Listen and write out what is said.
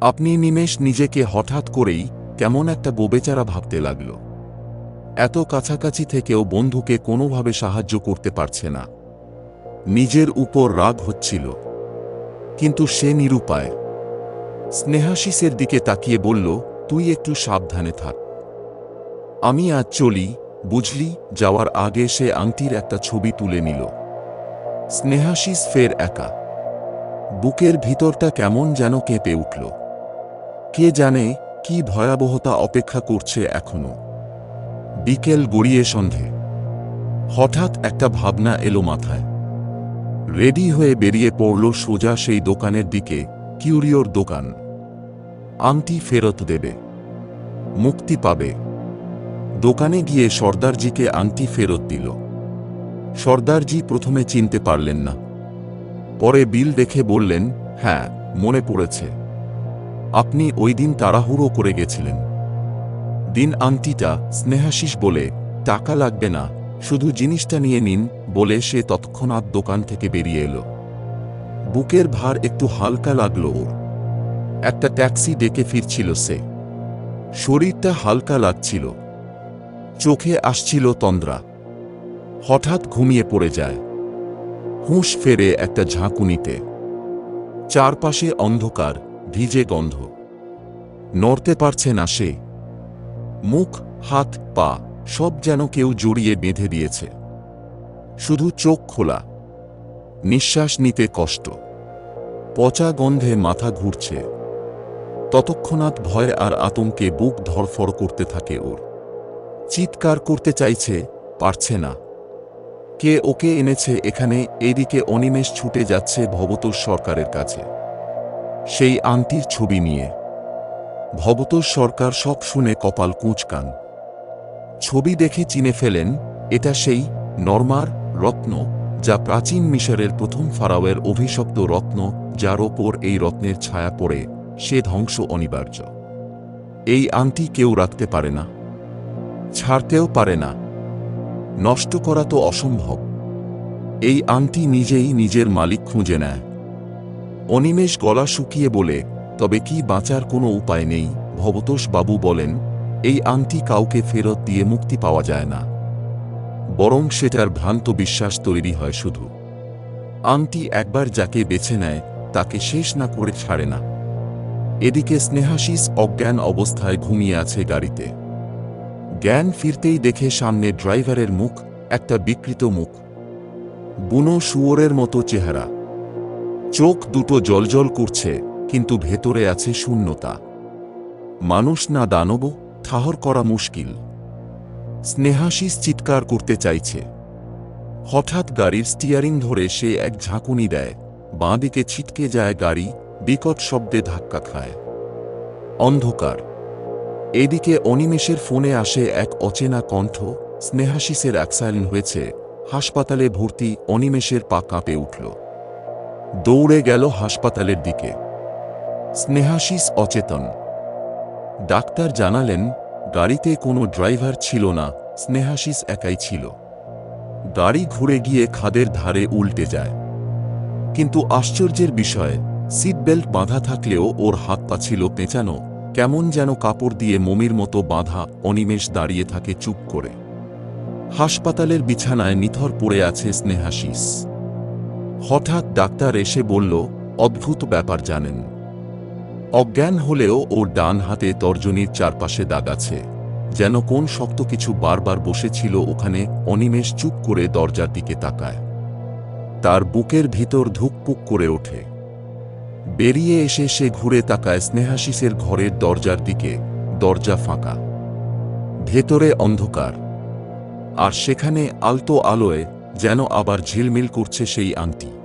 আপনি নিমেষ নিজেকে হঠাৎ করেই কেমন একটা গোবেচারা ভাবতে লাগল। এত কাছাকাছি থেকেও বন্ধুকে কোনোভাবে সাহায্য করতে পারছে না। নিজের উপর রাগ হচ্ছিল। কিন্তু সে নিরুপায়। স্নেহাশিসের দিকে তাকিয়ে বলল, তুই একটু সাবধানে থাক। আমি আজ চলি, বুঝলি? যাওয়ার আগে সে আংটির একটা ছবি তুলে নিল। স্নেহাশিস ফের একা। বুকের ভিতরটা কেমন যেন কেঁপে উঠল। কে জানে কি ভয়াবহতা অপেক্ষা করছে এখনও। বিকেল গড়িয়ে সন্ধে। হঠাৎ একটা ভাবনা এলো মাথায়। রেডি হয়ে বেরিয়ে পড়ল সোজা সেই দোকানের দিকে, কিউরিওর দোকান। আংটি ফেরত দেবে। মুক্তি পাবে। দোকানে গিয়ে সর্দারজিকে আংটি ফেরত দিল। সর্দারজি প্রথমে চিনতে পারলেন না। পরে বিল দেখে বললেন হ্যাঁ মনে পড়েছে। আপনি ওই দিন তাড়াহুড়ো করে গেছিলেন। দিন আংটিটা স্নেহাশিস বলে, টাকা লাগবে না, শুধু জিনিসটা নিয়ে নিন, বলে সে তৎক্ষণাৎ দোকান থেকে বেরিয়ে এলো। বুকের ভার একটু হালকা লাগল ওর। একটা ট্যাক্সি ডেকে ফিরছিল সে। শরীরটা হালকা লাগছিল। চোখে আসছিল তন্দ্রা। হঠাৎ ঘুমিয়ে পড়ে যায়। হুঁশ ফেরে একটা ঝাঁকুনিতে। চারপাশে অন্ধকার, ভিজে গন্ধ। নড়তে পারছে না সে। মুখ, হাত, পা সব যেন কেউ জড়িয়ে বেঁধে দিয়েছে। শুধু চোখ খোলা। নিঃশ্বাস নিতে কষ্ট। পচা গন্ধে মাথা ঘুরছে। ততক্ষণাৎ ভয় আর আতঙ্কে বুক ধরফর করতে থাকে ওর। চিৎকার করতে চাইছে, পারছে না। কে ওকে এনেছে এখানে, এদিকে অনিমেষ ছুটে যাচ্ছে ভবতোষ সরকারের কাছে। সেই আংটির ছবি নিয়ে। ভবতোষ সরকার সব শুনে কপাল কুঁচকান। ছবি দেখে চিনে ফেলেন, এটা সেই নর্মার রত্ন, যা প্রাচীন মিশরের প্রথম ফারাওয়ের অভিশপ্ত রত্ন, যার ওপর এই রত্নের ছায়া পড়ে, সে ধ্বংস অনিবার্য। এই আংটি কেউ রাখতে পারে না। ছাড়তেও পারে না। নষ্ট করা তো অসম্ভব। এই আংটি নিজেই নিজের মালিক খুঁজে নেয়। অনিমেষ গলা শুকিয়ে বলে তবে কি বাঁচার কোনো উপায় নেই? ভবতোষ বাবু বলেন, এই আংটি কাউকে ফেরত দিয়ে মুক্তি পাওয়া যায় না। বরং সেটার ভ্রান্ত বিশ্বাস তৈরি হয় শুধু। আংটি একবার যাকে বেছে নেয়, তাকে শেষ না করে ছাড়ে না। এদিকে স্নেহাশিস অজ্ঞান অবস্থায় ঘুমিয়ে আছে গাড়িতে। জ্ঞান ফিরতেই দেখে সামনে ড্রাইভারের মুখ, একটা বিকৃত মুখ। বুনো শুয়োরের মতো চেহারা। চোখ দুটো জলজল করছে। কিন্তু ভেতরে আছে শূন্যতা। মানুষ না দানব, ঠাহর করা মুশকিল। স্নেহাশিস চিৎকার করতে চাইছে। হঠাৎ গাড়ির স্টিয়ারিং ধরে সে এক ঝাঁকুনি দেয়, বাঁদিকে ছিটকে যায় গাড়ি, বিকট শব্দে ধাক্কা খায়। অন্ধকার। এদিকে অনিমেষের ফোনে আসে এক অচেনা কণ্ঠ স্নেহাশিসের অ্যাক্সাইলেন্ট হয়েছে, হাসপাতালে ভর্তি অনিমেষের পা কাঁপে উঠল। দৌড়ে গেল হাসপাতালের দিকে। স্নেহাশিস অচেতন। ডাক্তার জানালেন, গাড়িতে কোনো ড্রাইভার ছিল না, স্নেহাশিস একাই ছিল। গাড়ি ঘুরে গিয়ে খাদের ধারে উল্টে যায়। কিন্তু আশ্চর্যের বিষয় সিট বেল্ট বাঁধা থাকলেও ওর হাত পা ছিল পেঁচানো, কেমন যেন কাপড় দিয়ে মমির মতো বাঁধা, অনিমেষ দাঁড়িয়ে থাকে চুপ করে। হাসপাতালের বিছানায় নিথর পড়ে আছে স্নেহাশিস। হঠাৎ ডাক্তার এসে বলল, অদ্ভুত ব্যাপার জানেন। অজ্ঞান হলেও ওর ডান হাতে তর্জনীর চারপাশে দাগ আছে। যেন কোন শক্ত কিছু বারবার বসেছিল ওখানে, অনিমেষ চুপ করে দরজার দিকে তাকায়। তার বুকের ভিতর ধুকপুক করে ওঠে। বেরিয়ে এসে সে ঘুরে তাকায় স্নেহাশিসের ঘরের দরজার দিকে, দরজা ফাঁকা। ভেতরে অন্ধকার। আর সেখানে আলতো আলোয় যেন আবার ঝিলমিল করছে সেই আংটি।